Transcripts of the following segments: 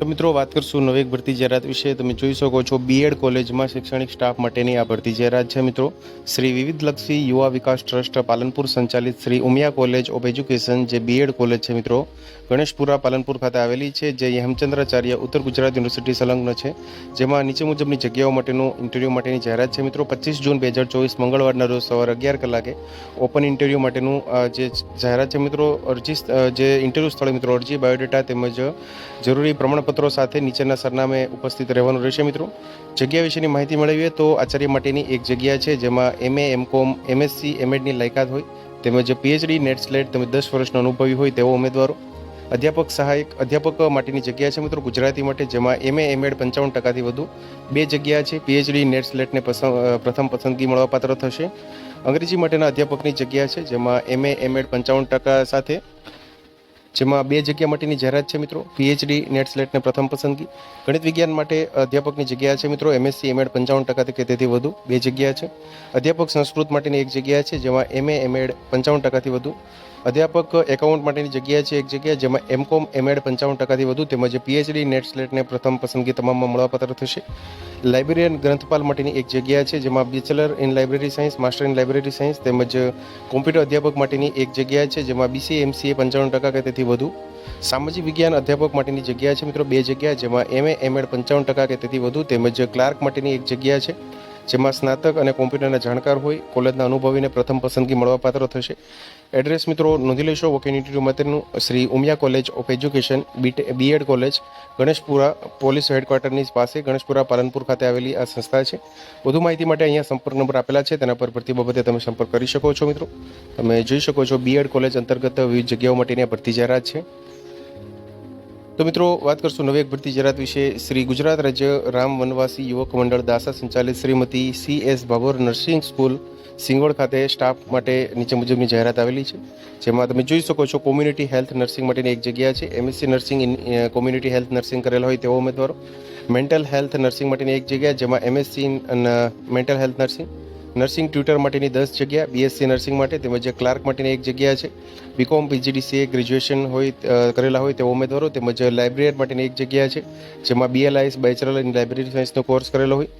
તો મિત્રો વાત કરશું નવી ભરતી જાહેરાત વિશે. તમે જોઈ શકો છો બીએડ કોલેજમાં શૈક્ષણિક સ્ટાફ માટેની આ ભરતી જાહેરાત છે મિત્રો. શ્રી વિવિધલક્ષી યુવા વિકાસ ટ્રસ્ટ પાલનપુર સંચાલિત Shri Umiya college of education જે બીએડ કોલેજ છે મિત્રો. ગણેશપુરા પાલનપુર ખાતે આવેલી છે, જે હેમચંદ્રાચાર્ય ઉત્તર ગુજરાત યુનિવર્સિટી સંલગ્ન છે. જેમાં નીચે મુજબની જગ્યાઓ માટેનું ઇન્ટરવ્યૂ માટેની જાહેરાત છે મિત્રો. પચીસ જૂન બે હજાર ચોવીસ મંગળવારના રોજ સવારે અગિયાર કલાકે ઓપન ઇન્ટરવ્યૂ માટેનું જે જાહેરાત છે મિત્રો, અરજી જે ઇન્ટરવ્યૂ સ્થળે મિત્રો અરજી, બાયોડેટા તેમજ જરૂરી પ્રમાણપત્રો સાથે નીચેના સરનામે ઉપસ્થિત રહેવાનું રહેશે મિત્રો. જગ્યા વિશેની માહિતી મેળવીએ તો આચાર્ય માટેની એક જગ્યા છે, જેમાં એમએ એમકોમ એમએસસી એમએડની લાયકાત હોય, તેમજ પીએચડી નેટ સ્લેટ તેમજ દસ વર્ષનો અનુભવી હોય તેવો ઉમેદવારો. અધ્યાપક સહાયક, અધ્યાપક માટેની જગ્યા છે મિત્રો ગુજરાતી માટે, જેમાં એમએ એમએડ પંચાવન ટકાથી વધુ બે જગ્યા છે પીએચડી નેટ સ્લેટને પ્રથમ પસંદગી મળવાપાત્ર થશે. અંગ્રેજી માટેના અધ્યાપકની જગ્યા છે, જેમાં એમએ એમએડ પંચાવન ટકા સાથે જેમાં બે જગ્યા માટેની જાહેરાત છે મિત્રો. પીએચડી નેટ સ્લેટને પ્રથમ પસંદગી. ગણિત વિજ્ઞાન માટે અધ્યાપકની જગ્યા છે મિત્રો. એમએસસી એમએડ પંચાવન ટકા કે તેથી વધુ બે જગ્યા છે. અધ્યાપક સંસ્કૃત માટેની એક જગ્યા છે, જેમાં એમએ એમએડ પંચાવન ટકાથી વધુ. અધ્યાપક એકાઉન્ટ માટેની જગ્યા છે એક જગ્યા, જેમાં એમકોમ એમએડ પંચાવન ટકાથી વધુ. તેમજ પીએચડી નેટ સ્લેટને પ્રથમ પસંદગી તમામમાં મળવાપાત્ર થશે. લાઇબ્રેરિયન ગ્રંથપાલ માટેની એક જગ્યા છે, જેમાં bachelor in library science, master in library science તેમજ કોમ્પ્યુટર અધ્યાપક માટેની એક જગ્યા છે, જેમાં બીસીએ એમસીએ પંચાવન ટકા કે તેથી વધુ. સામાજિક વિજ્ઞાન અધ્યાપક માટેની જગ્યા છે મિત્રો, બે જગ્યા, જેમાં એમએ એમએડ પંચાવન ટકા કે તેથી વધુ તેમજ ક્લાર્ક માટેની એક જગ્યા છે, જેમાં સ્નાતક અને કોમ્પ્યુટરના જાણકાર હોય, કોલેજના અનુભવીને પ્રથમ પસંદગી મળવાપાત્ર થશે. એડ્રેસ મિત્રો નોંધી લેશો વોકેન ટુ માટેનું, Shri Umiya college of education BEd college, Ganeshpura police હેડક્વાર્ટરની પાસે, ગણેશપુરા પાલનપુર ખાતે આવેલી આ સંસ્થા છે. વધુ માહિતી માટે અહીંયા સંપર્ક નંબર આપેલા છે, તેના પર ભરતી બાબતે તમે સંપર્ક કરી શકો છો મિત્રો. તમે જોઈ શકો છો બીએડ કોલેજ અંતર્ગત વિવિધ જગ્યાઓ માટેની ભરતી જાહેરાત છે. તો મિત્રો, વાત કરશું નવી એક ભરતી જાહેરાત વિશે. શ્રી ગુજરાત રાજ્ય રામ વનવાસી યુવક મંડળ દાસા સંચાલિત Shrimati C S Bhabhor nursing school Singvad ખાતે સ્ટાફ માટે નીચે મુજબની જાહેરાત આવેલી છે, જેમાં તમે જોઈ શકો છો કોમ્યુનિટી હેલ્થ નર્સિંગ માટેની એક જગ્યા છે. MSc nursing in community health nursing કરેલ હોય તેવા ઉમેદવારો. મેન્ટલ હેલ્થ નર્સિંગ માટેની એક જગ્યા, જેમાં MSc mental health nursing nursing tutor માટેની દસ જગ્યા બીએસસી નર્સિંગ માટે, તેમજ ક્લાર્ક માટેની એક જગ્યા છે. બીકોમ પીજીડીસીએ ગ્રેજ્યુએશન હોય કરેલા હોય તેવા ઉમેદવારો, તેમજ લાઇબ્રેરી માટેની એક જગ્યા છે, જેમાં બીએલઆઈએસ બેચરલ ઇન લાઇબ્રેરી સાયન્સનો કોર્સ કરેલો હોય.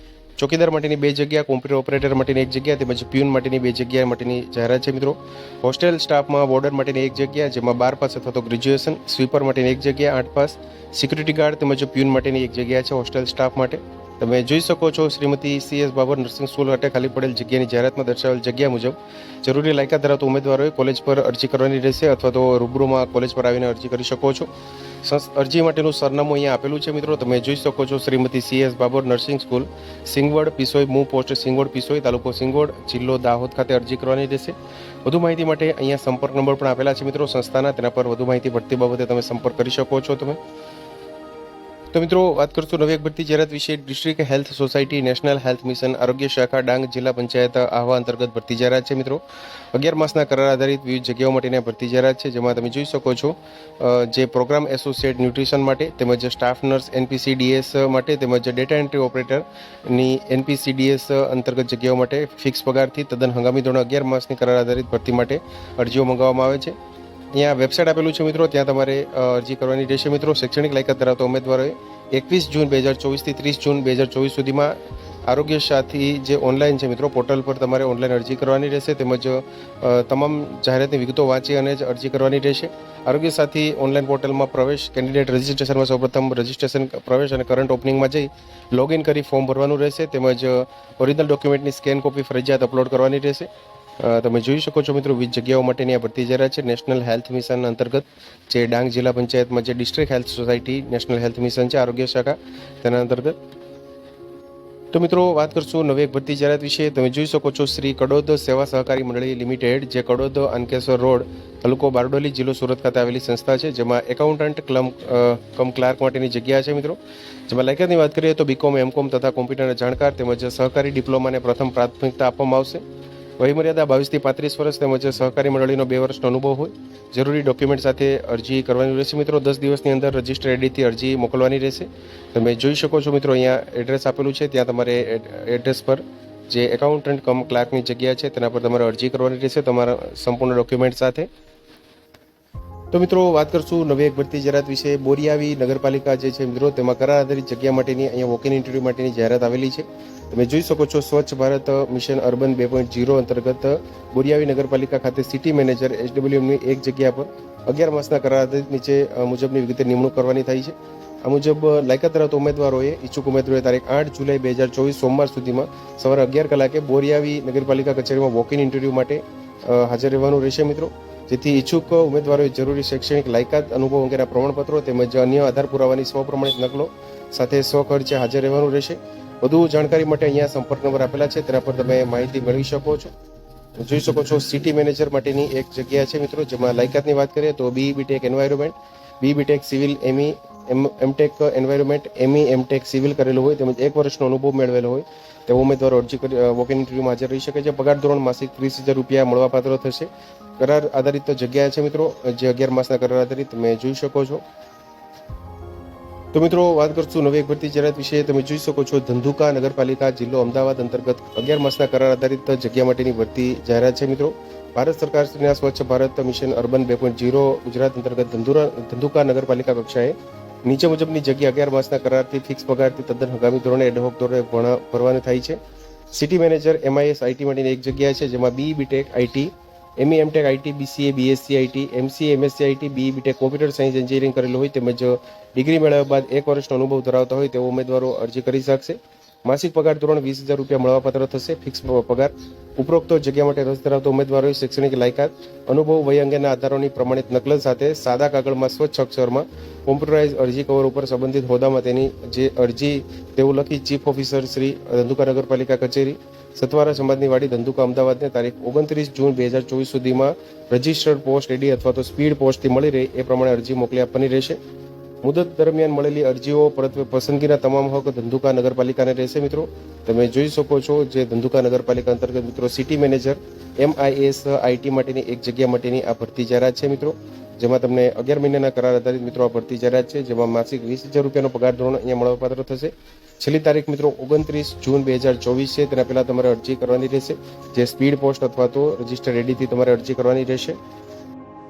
ચોકીદાર માટેની બે જગ્યા, કોમ્પ્યુટર ઓપરેટર માટેની એક જગ્યા તેમજ પ્યુન માટેની બે જગ્યા માટેની જાહેરાત છે મિત્રો. હોસ્ટેલ સ્ટાફમાં વોર્ડર માટેની એક જગ્યા, જેમાં બાર પાસ અથવા તો ગ્રેજ્યુએશન, સ્વીપર માટેની એક જગ્યા, આઠ પાસ, સિક્યુરિટી ગાર્ડ તેમજ પ્યુન માટેની એક જગ્યા છે હોસ્ટેલ સ્ટાફ માટે. તમે જોઈ શકો છો Shrimati C S Babar nursing school માટે ખાલી પડેલ જગ્યાની જાહેરાતમાં દર્શાવેલ જગ્યા મુજબ જરૂરી લાયકાત ધરાવતા ઉમેદવારોએ કોલેજ પર અરજી કરવાની રહેશે અથવા તો રૂબરૂમાં કોલેજ પર આવીને અરજી કરી શકો છો. અરજી માટેનું સરનામું અહીંયા આપેલું છે મિત્રો. તમે જોઈ શકો છો Shrimati C S Babar nursing school, Singvad, Pisoi, મૂ પોસ્ટ સિંગવડ, પિસોઈ, તાલુકો સિંગવડ, જિલ્લો દાહોદ ખાતે અરજી કરવાની રહેશે. વધુ માહિતી માટે અહીંયા સંપર્ક નંબર પણ આપેલા છે મિત્રો. સંસ્થાના તેના પર વધુ માહિતી ભરતી બાબતે તમે સંપર્ક કરી શકો છો તમે. તો મિત્રો, વાત કરશું નવી એક ભરતી જાહેરાત વિશે. District health society national health mission આરોગ્ય શાખા, ડાંગ જિલ્લા પંચાયત આહવા અંતર્ગત ભરતી જાહેરાત છે મિત્રો. અગિયાર માસના કરાર આધારિત વિવિધ જગ્યાઓ માટેની ભરતી જાહેરાત છે, જેમાં તમે જોઈ શકો છો જે પ્રોગ્રામ એસોસિએટ ન્યુટ્રિશન માટે, તેમજ સ્ટાફ નર્સ એનપીસી ડીએસ માટે, તેમજ ડેટા એન્ટ્રી ઓપરેટરની એનપીસી ડીએસ અંતર્ગત જગ્યાઓ માટે ફિક્સ પગારથી તદ્દન હંગામી ધોરણે અગિયાર માસની કરાર આધારિત ભરતી માટે અરજીઓ મંગાવવામાં આવે છે. અહીંયા વેબસાઇટ આપેલું છે મિત્રો. ત્યાં તમારે અરજી કરવાની રહેશે મિત્રો. શૈક્ષણિક લાયકાત ધરાવતા ઉમેદવારોએ એકવીસ જૂન બે હજાર ચોવીસથી ત્રીસ જૂન બે હજાર ચોવીસ સુધીમાં આરોગ્ય સાથી જે ઓનલાઈન છે મિત્રો પોર્ટલ પર તમારે ઓનલાઈન અરજી કરવાની રહેશે. તેમજ તમામ જાહેરાતની વિગતો વાંચી અને જ અરજી કરવાની રહેશે. આરોગ્ય સાથી ઓનલાઈન પોર્ટલમાં પ્રવેશ કેન્ડિડેટ રજિસ્ટ્રેશનમાં સૌપ્રથમ રજિસ્ટ્રેશન પ્રવેશ અને કરંટ ઓપનિંગમાં જઈ લોગિન કરી ફોર્મ ભરવાનું રહેશે. તેમજ ઓરિજિનલ ડોક્યુમેન્ટની સ્કેન કોપી ફરજિયાત અપલોડ કરવાની રહેશે. તમે જોઈ શકો છો મિત્રો વીસ જગ્યાઓ માટેની આ ભરતી જાહેરાત છે. નેશનલ હેલ્થ મિશન અંતર્ગત જે ડાંગ જિલ્લા પંચાયતમાં જે district health society national health mission છે, આરોગ્ય શાખા, તેના અંતર્ગત. તો મિત્રો વાત કરશું નવી એક ભરતી જાહેરાત વિશે. તમે જોઈ શકો છો શ્રી કડોદ સેવા સહકારી મંડળી લિમિટેડ, જે કડોદ અનકેશ્વર રોડ, તાલુકો બારડોલી જિલ્લો સુરત ખાતે આવેલી સંસ્થા છે, જેમાં એકાઉન્ટન્ટ ક્લમ કમ ક્લાર્ક માટેની જગ્યા છે મિત્રો. જેમાં લાયકાતની વાત કરીએ તો બીકોમ એમકોમ તથા કોમ્પ્યુટરના જાણકાર તેમજ સહકારી ડિપ્લોમાને પ્રથમ પ્રાથમિકતા આપવામાં આવશે. વયમર્યાદા બાવીસથી પાંત્રીસ વર્ષ તેમજ સહકારી મંડળીનો બે વર્ષનો અનુભવ હોય. જરૂરી ડોક્યુમેન્ટ સાથે અરજી કરવાની રહેશે મિત્રો. દસ દિવસની અંદર રજિસ્ટર એડીથી અરજી મોકલવાની રહેશે. તમે જોઈ શકો છો મિત્રો, અહીંયા એડ્રેસ આપેલું છે. ત્યાં તમારે એડ્રેસ પર જે એકાઉન્ટન્ટ કમ ક્લાર્કની જગ્યા છે, તેના પર તમારે અરજી કરવાની રહેશે. તમારા સંપૂર્ણ ડોક્યુમેન્ટ સાથે. તો મિત્રો, વાત કરશું નવી એક ભરતી જાહેરાત વિશે. બોરિયાવી નગરપાલિકા જે છે મિત્રો, તેમાં કરાર આધારિત જગ્યા માટેની, અહીંયા વોકિંગ ઇન્ટરવ્યૂ માટેની જાહેરાત આવેલી છે. તમે જોઈ શકો છો, સ્વચ્છ ભારત મિશન અર્બન બે પોઈન્ટ જીરો અંતર્ગત બોરિયાવી નગરપાલિકા ખાતે સિટી મેનેજર એસડબ્લ્યુએમની એક જગ્યા પર અગિયાર માસના કરાર આધારિત નીચે મુજબની વિગતે નિમણૂક કરવાની થઈ છે. આ મુજબ લાયકાત ધરાવતા ઉમેદવારોએ, ઈચ્છુક ઉમેદવારોએ તારીખ આઠ જુલાઈ બે હજાર ચોવીસ સોમવાર સુધીમાં સવારે અગિયાર કલાકે બોરિયાવી નગરપાલિકા કચેરીમાં વોકિંગ ઇન્ટરવ્યૂ માટે હાજર રહેવાનું રહેશે મિત્રો. જેથી ઈચ્છુક ઉમેદવારોએ જરૂરી શૈક્ષણિક લાયકાત, અનુભવ અંગેના પ્રમાણપત્રો તેમજ અન્ય આધાર પુરાવાની સ્વપ્રમાણિત નકલો સાથે સ્વખર્ચે હાજર રહેવાનું રહેશે. વધુ જાણકારી માટે અહીંયા સંપર્ક નંબર આપેલા છે. તેના પર તમે માહિતી મેળવી શકો છો. જોઈ શકો છો, સિટી મેનેજર માટેની એક જગ્યા છે મિત્રો, જેમાં લાયકાતની વાત કરીએ તો B BTech environment, B BTech civil ME M MTech environment ME MTech civil કરેલું હોય, તેમજ એક વર્ષનો અનુભવ મેળવેલો હોય, તેવો ઉમેદવારો અરજી કરી વોકિંગ ઇન્ટરવ્યુમાં હાજર રહી શકે છે. પગાર ધોરણ માસિક ત્રીસ હજાર રૂપિયા મળવાપાત્ર થશે. કરાર આધારિત જગ્યા છે મિત્રો. જે અગિયાર માસના કરાર આધારિત તમે જોઈ શકો છો. તો મિત્રો, વાત કરશું નવી એક ભરતી જાહેરાત વિશે. તમે જોઈ શકો છો, ધંધુકા નગરપાલિકા જિલ્લો અમદાવાદ અંતર્ગત અગિયાર માસના કરાર આધારિત જગ્યા માટેની ભરતી જાહેરાત છે મિત્રો. ભારત સરકાર શ્રીના સ્વચ્છ ભારત મિશન અર્બન બે પોઈન્ટ જીરો ગુજરાત અંતર્ગત ધંધુકા નગરપાલિકા કક્ષાએ નીચે મુજબની જગ્યા અગિયાર માસના કરારથી ફિક્સ પગારથી તદ્દન હંગામી ધોરણે એડહોક ધોરણે ભરવાની થાય છે. સિટી મેનેજર એમઆઈએસ આઈટી માટેની એક જગ્યા છે, જેમાં B BTech IT ME MTech IT BCA BSc IT MCA MSc IT B BTech computer science engineering કરેલું હોય, તેમજ ડિગ્રી મેળવ્યા બાદ એક વર્ષનો અનુભવ ધરાવતા હોય તેવો ઉમેદવારો અરજી કરી શકશે. માસિક પગાર ધોરણ વીસ હજાર રૂપિયા મળવાપાત્ર થશે. ફિક્સ પગાર ઉપરોક્ત જગ્યા માટે રસ ધરાવતા ઉમેદવારોએ શૈક્ષણિક લાયકાત, અનુભવ વય અંગેના આધારોની પ્રમાણિત નકલ સાથે સાદા કાગળમાં સ્વચ્છ અક્ષરમાં કોમ્પ્યુટરાઇઝ અરજી કવર ઉપર સંબંધિત હોદ્દામાં તેની જે અરજી તેવું લખી ચીફ ઓફિસર શ્રી ધંધુકા નગરપાલિકા કચેરી, સતવારા સમાજની વાડી ધંધુકા અમદાવાદને તારીખ ઓગણત્રીસ જૂન બે હજાર ચોવીસ સુધીમાં રજિસ્ટર્ડ પોસ્ટ એડી અથવા તો સ્પીડ પોસ્ટથી મળી રહે એ પ્રમાણે અરજી મોકલી આપવાની રહેશે. મુદત દરમિયાન મળેલી અરજીઓ પરત પસંદગીના તમામ હક ધંધુકા નગરપાલિકાને રહેશે, મિત્રો. તમે જોઈ શકો છો જે ધંધુકા નગરપાલિકા અંતર્ગત, મિત્રો, સિટી મેનેજર, એમઆઈએસ, આઈટી માટેની એક જગ્યા માટેની આ ભરતી જાહેરાત છે, મિત્રો. જેમાં તમને અગિયાર મહિનાના કરાર આધારિત, મિત્રો, આ ભરતી જાહેરાત છે, જેમાં માસિક વીસ હજાર રૂપિયાનો પગાર ધોરણ અહીંયા મળવાપાત્ર થશે. છેલ્લી તારીખ, મિત્રો, ઓગણત્રીસ જૂન બે હજાર ચોવીસ છે. તેના પહેલાં તમારે અરજી કરવાની રહેશે. જે સ્પીડ પોસ્ટ અથવા તો રજિસ્ટર રેડીથી તમારે અરજી કરવાની રહેશે.